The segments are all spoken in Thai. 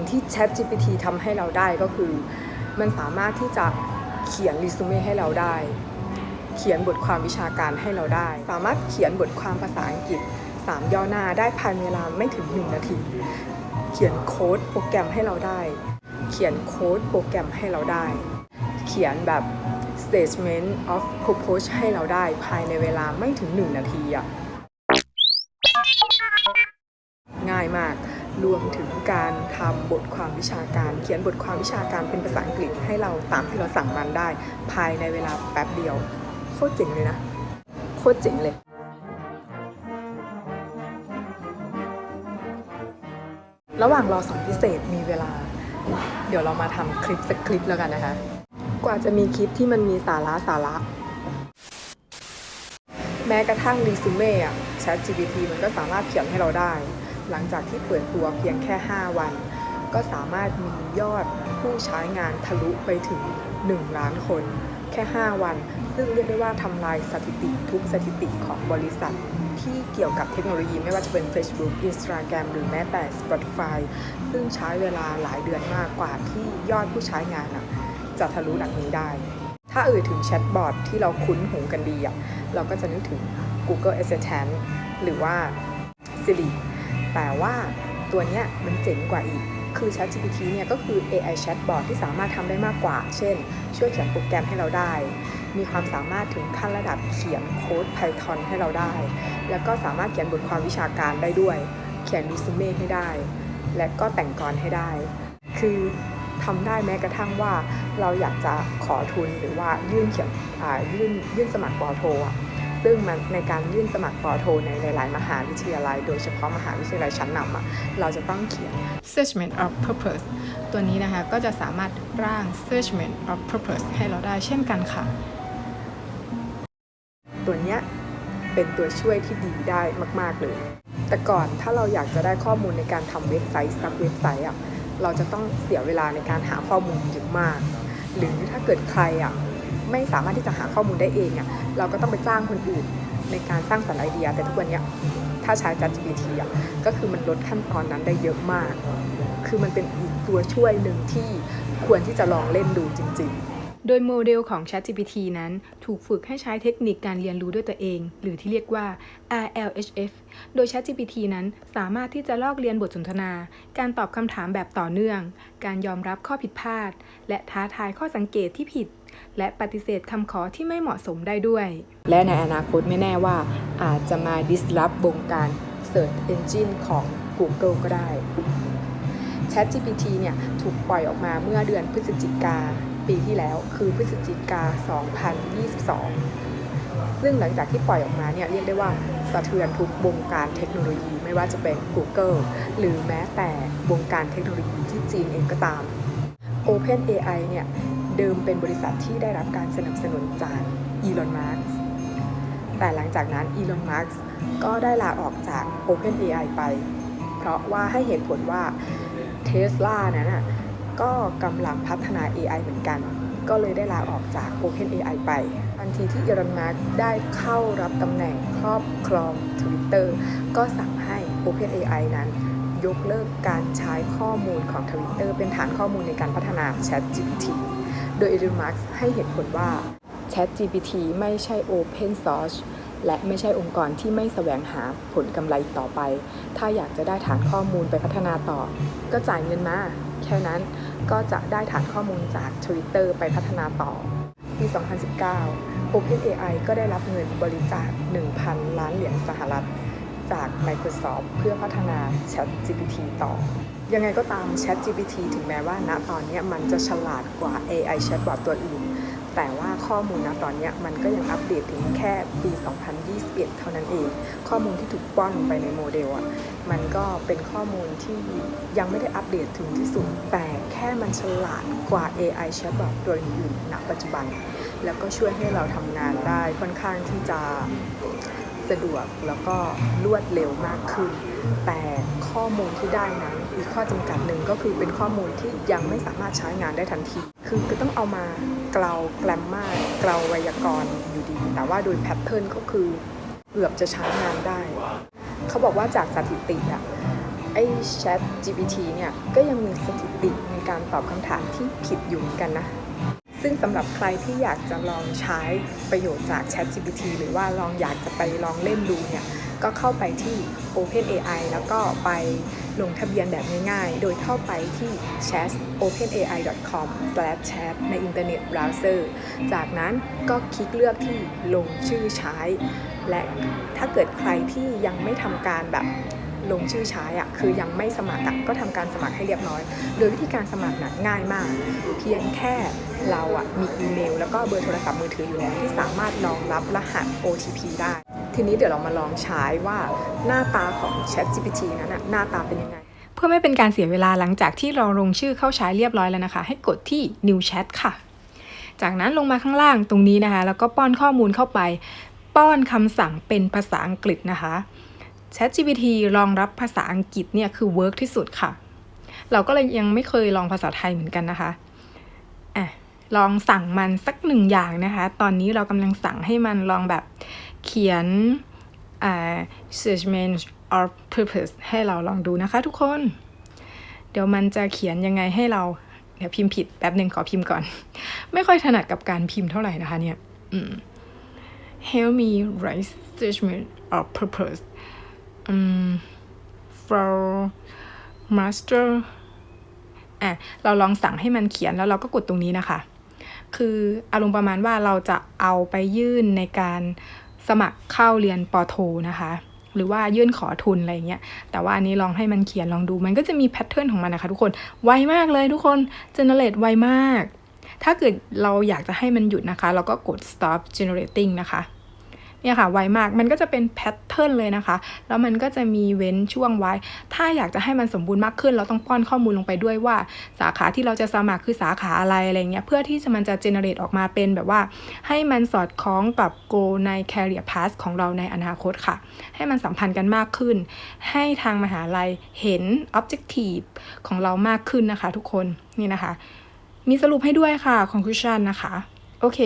งที่ Chat GPT ทำให้เราได้ก็คือ มันสามารถที่จะเขียนรีสูเม่ให้เราได้ เขียนบทความวิชาการให้เราได้ สามารถเขียนบทความภาษาอังกฤษ 3 ย่อหน้าได้ภายในเวลาไม่ถึง 1 นาที เขียนโค้ดโปรแกรมให้เราได้ เขียนโค้ดโปรแกรมให้เราได้ เขียนแบบ statement of purpose ให้เราได้ภายในเวลาไม่ถึง 1 นาทีอะ รวมถึงการทำบทความวิชาการ เขียนบทความวิชาการเป็นภาษาอังกฤษให้เราตามที่เราสั่งมันได้ ภายในเวลาแป๊บเดียวโคตรเจ๋งเลยนะโคตรเจ๋งเลยระหว่างรอสอนพิเศษมีเวลา เดี๋ยวเรามาทำคลิปสักคลิปแล้วกันนะคะ กว่าจะมีคลิปที่มันมีสาระสาระ แม้กระทั่งรีซูเม่อะ Chat GPT มันก็สามารถเขียนให้เราได้ หลังจากที่เปิดตัวเพียงแค่ 5 วัน ก็สามารถมียอดผู้ใช้งานทะลุไปถึง 1 ล้านคน แค่ 5 วัน ซึ่งเรียกได้ว่าทำลายสถิติทุกสถิติของบริษัทที่เกี่ยวกับเทคโนโลยีไม่ว่าจะเป็น Facebook Instagram หรือแม้แต่ Spotify ซึ่งใช้เวลาหลายเดือนมากกว่าที่ยอดผู้ใช้งานจะทะลุหลักนี้ได้ ถ้าเอ่ยถึงแชทบอทที่เราคุ้นหูกันดีอะเราก็จะนึกถึง Google Assistant หรือว่า Siri แต่ว่าตัวเนี้ยมันเจ๋งกว่าอีก คือ ChatGPT เนี่ยก็คือ AI chatbot ที่สามารถทำได้มากกว่า เช่น ช่วยเขียนโปรแกรมให้เราได้ มีความสามารถถึงขั้นระดับเขียนโค้ด Python ให้เราได้ แล้วก็สามารถเขียนบทความวิชาการได้ด้วย เขียนรีสูเม่ให้ได้ และก็แต่งกรให้ได้ คือทำได้แม้กระทั่งว่าเราอยากจะขอทุนหรือว่ายื่นเขียนยื่นยื่นสมัครปอโทอะ ซึ่งมันในการยื่นสมัครปอโท ในหลาย ๆ มหาวิทยาลัย โดยเฉพาะมหาวิทยาลัยชั้นนำอะเราจะต้องเขียน Searchment of Purpose ตัวนี้นะคะก็จะสามารถร่าง Searchment of Purpose ให้เราได้เช่นกันค่ะ ตัวเนี้ยเป็นตัวช่วยที่ดีได้มาก ๆ เลย แต่ก่อนถ้าเราอยากจะได้ข้อมูลในการทำเว็บไซต์สักเว็บไซต์อะเราจะต้องเสียเวลาในการหาข้อมูลเยอะมาก หรือถ้าเกิดใครอะ ไม่สามารถที่จะหาข้อมูลได้เองอะเราก็ต้องไปจ้างคนอื่นในการสร้างสรรค์ไอเดีย แต่ทุกวันเนี้ยถ้าใช้ ChatGPT อะก็คือมันลดขั้นตอนนั้นได้เยอะมาก คือมันเป็นอีกตัวช่วยหนึ่งที่ควรที่จะลองเล่นดูจริง ๆ โดยโมเดลของ ChatGPT นั้น ถูกฝึกให้ใช้เทคนิคการเรียนรู้ด้วยตัวเอง หรือที่เรียกว่า RLHF โดย ChatGPT นั้นสามารถที่จะลอกเรียนบทสนทนา การตอบคำถามแบบต่อเนื่อง การยอมรับข้อผิดพลาด และท้าทายข้อสังเกตที่ผิด และปฏิเสธคำขอที่ไม่เหมาะสมได้ด้วย และในอนาคตไม่แน่ว่า อาจจะมา disrupt วงการ Search Engine ของ Google ก็ได้ ChatGPT เนี่ยถูกปล่อยออกมาเมื่อเดือนพฤศจิกา ปีที่แล้ว คือพฤศจิกา 2022 ซึ่งหลังจากที่ปล่อยออกมาเนี่ยเรียกได้ว่าสะเทือนทุกวงการเทคโนโลยี ไม่ว่าจะเป็น Google หรือแม้แต่วงการเทคโนโลยีที่จีนเองก็ตาม OpenAI เนี่ยเดิมเป็นบริษัทที่ได้รับการสนับสนุนจากอีลอนมาร์กแต่หลังจากนั้นอีลอนมาร์กก็ได้ลาออกจาก OpenAI ไป เพราะว่าให้เหตุผลว่า Tesla นั้นน่ะ ก็กำลังพัฒนา AI เหมือนกัน ก็เลยได้ลาออกจาก OpenAI ไปทันทีที่อีลอนมาร์กได้เข้ารับตำแหน่งครอบครอง Twitter ก็สั่งให้ OpenAI นั้นยกเลิกการใช้ข้อมูลของ Twitter เป็นฐานข้อมูลในการพัฒนา ChatGPT โดยอีลอนมาร์กให้เหตุผลว่า ChatGPT ไม่ใช่ Open Source และไม่ใช่องค์กรที่ไม่แสวงหาผลกำไรต่อไป ถ้าอยากจะได้ฐานข้อมูลไปพัฒนาต่อ ก็จ่ายเงินมา แค่นั้น ก็จะได้ฐานข้อมูลจาก Twitter ไปพัฒนาต่อ ปี 2019 OpenAI ก็ได้รับเงินบริจาค 1,000 ล้านเหรียญสหรัฐ จาก Microsoft เพื่อพัฒนา ChatGPT ต่อ ยังไงก็ตาม ChatGPT ถึงแม้ว่าณตอนนี้มันจะฉลาดกว่า AI chatbot ตัวอื่น แต่ว่าข้อมูลณตอนนี้มันก็ยังอัปเดตถึงแค่ปี 2021 เท่านั้นเอง ข้อมูลที่ถูกป้อนไปในโมเดลอะมันก็เป็นข้อมูลที่ยังไม่ได้อัปเดตถึงที่สุด แต่แค่มันฉลาดกว่า AI chatbot ตัวอื่นณปัจจุบัน แล้วก็ช่วยให้เราทำงานได้ค่อนข้างที่จะสะดวกแล้วก็รวดเร็วมากขึ้น แต่ข้อมูลที่ได้นั้นอีกข้อจำกัดหนึ่งก็คือเป็นข้อมูลที่ยังไม่สามารถใช้งานได้ทันที คือก็ต้องเอามาเกลาแกรมมาเกลาไวยากรณ์อยู่ดี แต่ว่าโดยแพทเทิร์นก็คือเกือบจะใช้งานได้ เขาบอกว่าจากสถิติอะไออ้ Chat GPT เนี่ยก็ยังมีสถิติในการตอบคำถามที่ผิดอยู่เหมือนกันนะ ซึ่งสำหรับใครที่อยากจะลองใช้ประโยชน์จาก Chat GPT หรือว่าลองอยากจะไปลองเล่นดูเนี่ย ก็เข้าไปที่ OpenAI แล้วก็ไปลงทะเบียนแบบง่ายๆ โดยเข้าไปที่ chat openai.com/chat ในอินเทอร์เน็ตเบราว์เซอร์ จากนั้นก็คลิกเลือกที่ลงชื่อใช้ และถ้าเกิดใครที่ยังไม่ทำการแบบ ลงชื่อใช้อะคือยังไม่สมัครก็ทำการสมัครให้เรียบร้อย โดยวิธีการสมัครนะง่ายมาก เพียงแค่เราอะมีอีเมล แล้วก็เบอร์โทรศัพท์มือถืออยู่แล้วที่สามารถรองรับรหัส OTP ได้ ทีนี้เดี๋ยวเรามาลองใช้ว่าหน้าตาของ ChatGPT นั้นอะหน้าตาเป็นยังไงเพื่อไม่เป็นการเสียเวลาหลังจากที่เราลงชื่อเข้าใช้เรียบร้อยแล้วนะคะ ให้กดที่ New Chat ค่ะ จากนั้นลงมาข้างล่างตรงนี้นะคะ แล้วก็ป้อนข้อมูลเข้าไป ป้อนคำสั่งเป็นภาษาอังกฤษนะคะ ChatGPT รองรับภาษาอังกฤษเนี่ยคือเวิร์กที่สุดค่ะ เราก็เลยยังไม่เคยลองภาษาไทยเหมือนกันนะคะอะลองสั่งมันสักหนึ่งอย่างนะคะ ตอนนี้เรากำลังสั่งให้มันลองแบบเขียนอ่า statement of purpose ให้เราลองดูนะคะทุกคน เดี๋ยวมันจะเขียนยังไงให้เรา เดี๋ยวพิมพ์ผิดแป๊บหนึ่งขอพิมพ์ก่อน ไม่ค่อยถนัดกับการพิมพ์เท่าไหร่นะคะเนี่ย help me write statement of purpose อืม for master อะเราลองสั่งให้มันเขียนแล้วเราก็กดตรงนี้นะคะ คืออารมณ์ประมาณว่าเราจะเอาไปยื่นในการสมัครเข้าเรียนปอโทนะคะ หรือว่ายื่นขอทุนอะไรเงี้ย แต่ว่าอันนี้ลองให้มันเขียนลองดู มันก็จะมีแพทเทิร์นของมันนะคะทุกคน ไวมากเลยทุกคน generate ไวมาก ถ้าเกิดเราอยากจะให้มันหยุดนะคะ เราก็กด stop generating นะคะ เนี่ยค่ะไวมากมันก็จะเป็นแพทเทิร์นเลยนะคะ แล้วมันก็จะมีเว้นช่วงไว้ ถ้าอยากจะให้มันสมบูรณ์มากขึ้น เราต้องป้อนข้อมูลลงไปด้วยว่า สาขาที่เราจะสมัครคือสาขาอะไรอะไรเงี้ยเพื่อที่จะมันจะเจเนเรตออกมาเป็นแบบว่า ให้มันสอดคล้องกับ goal ใน career path ของเราในอนาคตค่ะ ให้มันสัมพันธ์กันมากขึ้น ให้ทางมหาลัยเห็น objective ของเรามากขึ้นนะคะ ทุกคนนี่นะคะ มีสรุปให้ด้วยค่ะ conclusion นะคะ โอเค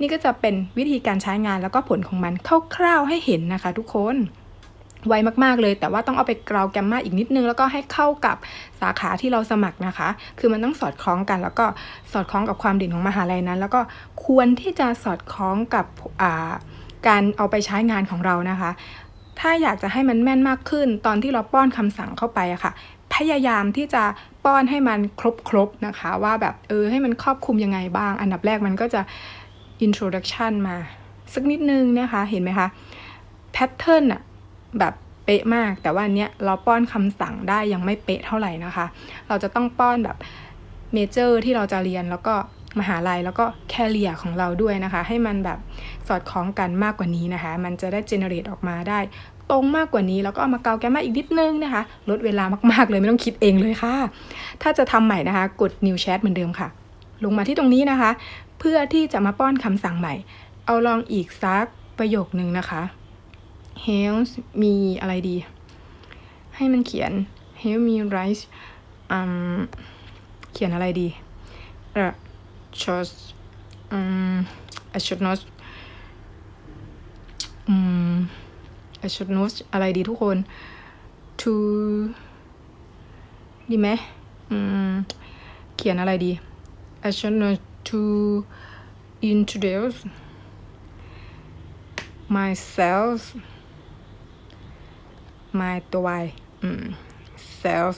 นี่ก็จะเป็นวิธีการใช้งานแล้วก็ผลของมันคร่าวๆให้เห็นนะคะทุกคน ไวมากๆเลย แต่ว่าต้องเอาไปกราวแกมมาอีกนิดนึง แล้วก็ให้เข้ากับสาขาที่เราสมัครนะคะ คือมันต้องสอดคล้องกัน แล้วก็สอดคล้องกับความเด่นของมหาลัยนั้น แล้วก็ควรที่จะสอดคล้องกับการเอาไปใช้งานของเรานะคะถ้าอยากจะให้มันแม่นมากขึ้น ตอนที่เราป้อนคำสั่งเข้าไปอะค่ะ พยายามที่จะป้อนให้มันครบๆนะคะ ว่าแบบเออให้มันครอบคลุมยังไงบ้าง อันดับแรกมันก็จะ introduction มา สักนิดนึงนะคะเห็นไหมคะ pattern อะแบบเป๊ะมาก แต่ว่าอันเนี้ยเราป้อนคำสั่งได้ยังไม่เป๊ะเท่าไหร่นะคะ เราจะต้องป้อนแบบเมเจอร์ที่เราจะเรียนแล้วก็มหาลัยแล้วก็แคเรียของเราด้วยนะคะ ให้มันแบบสอดคล้องกันมากกว่านี้นะคะ มันจะได้ generate ออกมาได้ ตรงมากกว่านี้ แล้วก็เอามาเกาแกมมาอีกนิดนึงนะคะ ลดเวลามากๆเลยไม่ต้องคิดเองเลยค่ะ ถ้าจะทำใหม่นะคะ กด new chat เหมือนเดิมค่ะ ลงมาที่ตรงนี้นะคะ เพื่อที่จะมาป้อนคำสั่งใหม่ เอาลองอีกสักประโยคนึงนะคะ help มีอะไรดี ให้มันเขียน help me write เขียนอะไรดีเอ่อ choose อืม I should not อืม I should know อะไรดีทุกคน to ดีไหมอืม เขียนอะไรดี I should know to introduce myself my ตัว y อืม self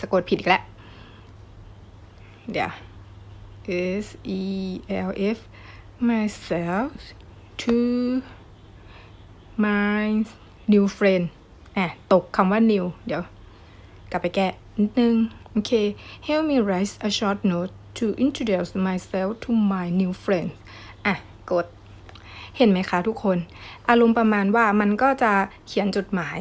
สะกดผิดอีกแล้ว เดี๋ยว S E L F myself to my new friend อะตกคำว่า new เดี๋ยว กลับไปแก้นิดนึง โอเค help me write a short note to introduce myself to my new friend อะ กด เห็นไหมคะทุกคน อารมณ์ประมาณว่ามันก็จะเขียนจดหมาย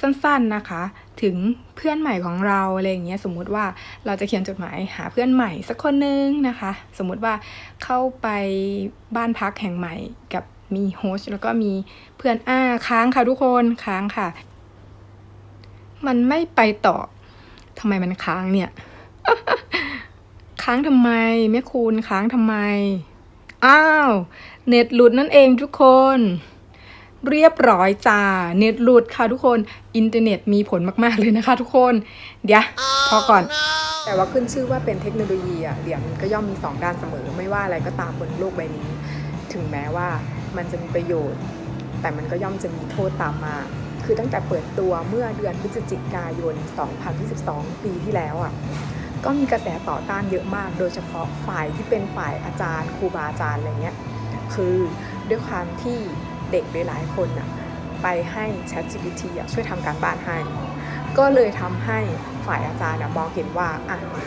สั้นๆนะคะ ถึงเพื่อนใหม่ของเราอะไรอย่างเงี้ยสมมุติว่าเราจะเขียนจดหมายหาเพื่อนใหม่สักคนนึงนะคะ สมมุติว่าเข้าไปบ้านพักแห่งใหม่กับ มีโฮสต์แล้วก็มีเพื่อนอ้าค้างค่ะทุกคนค้างค่ะ มันไม่ไปต่อทำไมมันค้างเนี่ย ค้างทำไมแม่คุณค้างทำไม อ้าว เน็ตหลุดนั่นเองทุกคน เรียบร้อยจ้า เน็ตหลุดค่ะทุกคน อินเทอร์เน็ตมีผลมาก ๆ เลยนะคะทุกคน เดี๋ยว พอก่อน แต่ว่าขึ้นชื่อว่าเป็นเทคโนโลยีอะเหรียญมันก็ย่อมมีสองด้านเสมอ ไม่ว่าอะไรก็ตามบนโลกใบนี้ ถึงแม้ว่า มันจะมีประโยชน์ แต่มันก็ย่อมจะมีโทษตามมา คือตั้งแต่เปิดตัวเมื่อเดือนพฤศจิกายน 2022 ปีที่แล้วอะก็มีกระแสต่อต้านเยอะมาก โดยเฉพาะฝ่ายที่เป็นฝ่ายอาจารย์ครูบาอาจารย์อะไรเงี้ย คือด้วยความที่เด็กหลายๆคนน่ะไปให้ ChatGPT ช่วยทำการบ้านให้ ก็เลยทำให้ฝ่ายอาจารย์น่ะมองเห็นว่า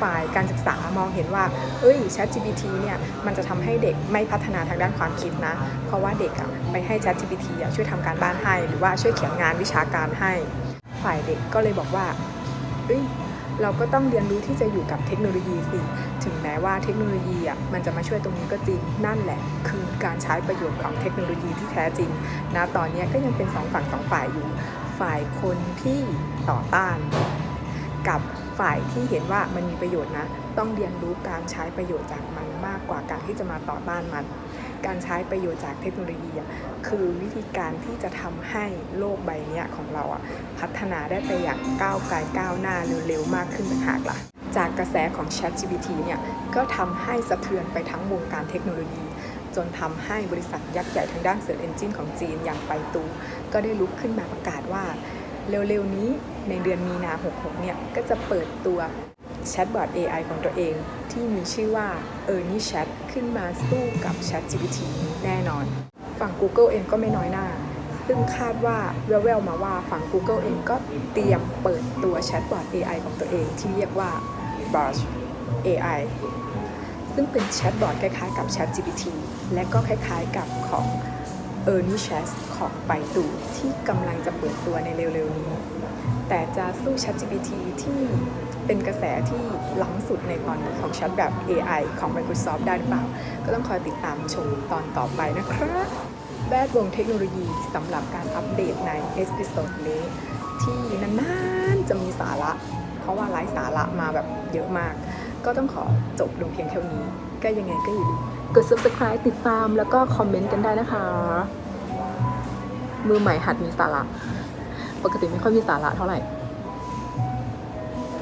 ฝ่ายการศึกษามองเห็นว่าเอ้ย ChatGPT เนี่ยมันจะทำให้เด็กไม่พัฒนาทางด้านความคิดนะ เพราะว่าเด็กอะไปให้ ChatGPT ช่วยทำการบ้านให้ หรือว่าช่วยเขียนงานวิชาการให้ ฝ่ายเด็กก็เลยบอกว่าเอ้ยเราก็ต้องเรียนรู้ที่จะอยู่กับเทคโนโลยีสิ ถึงแม้ว่าเทคโนโลยีอะมันจะมาช่วยตรงนี้ก็จริง นั่นแหละ คือการใช้ประโยชน์ของเทคโนโลยีที่แท้จริงณตอนนี้ก็ยังเป็นสองฝั่งสองฝ่ายอยู่ ฝ่ายคนที่ต่อต้าน กับฝ่ายที่เห็นว่ามันมีประโยชน์นะ ต้องเรียนรู้การใช้ประโยชน์จากมันมากกว่าการที่จะมาต่อต้านมัน การใช้ประโยชน์จากเทคโนโลยีคือวิธีการที่จะทำให้โลกใบนี้ของเราอะพัฒนาได้ไปอย่างก้าวไกลก้าวหน้าเร็วๆมากขึ้นต่างหากล่ะจากกระแสของ ChatGPT เนี่ยก็ทำให้สะเทือนไปทั้งวงการเทคโนโลยี จนทำให้บริษัทยักษ์ใหญ่ทางด้าน Search Engine ของจีนอย่างไปตู ก็ได้ลุกขึ้นมาประกาศว่า เร็วๆนี้ในเดือนมีนา 66 เนี่ย ก็จะเปิดตัวแชทบอท AI ของตัวเอง ที่มีชื่อว่า Ernie Chat ขึ้นมาสู้กับ ChatGPT แน่นอน ฝั่ง Google เองก็ไม่น้อยหน้า ซึ่งคาดว่าแววๆมาว่าฝั่ง Google เองก็เตรียมเปิดตัวแชทบอท AI ของตัวเองที่เรียกว่า Bard AI ซึ่งเป็นแชทบอทคล้ายๆกับ ChatGPT และก็คล้ายๆกับของ e r n i e Chat ของไปตูที่กำลังจะเปิดตัวในเร็วๆนี้ แต่จะสู้ ChatGPT ที่เป็นกระแสที่ล้ำสุดในตอนนี้ของแชทแบบ AI ของ Microsoft ได้หรือเปล่า ก็ต้องคอยติดตามชมตอนต่อไปนะครับแวดวงเทคโนโลยีสำหรับการอัปเดตในเอพิโซดนี้ ที่นานๆจะมีสาระ เพราะว่าไร้สาระมาแบบเยอะมาก ก็ต้องขอจบลงเพียงเท่านี้ ก็ยังไงก็อยู่กด subscribe ติดตามแล้วก็คอมเมนต์กันได้นะคะ มือใหม่หัดมีสาระ ปกติไม่ค่อยมีสาระเท่าไหร่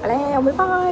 แล้วบ๊ายบาย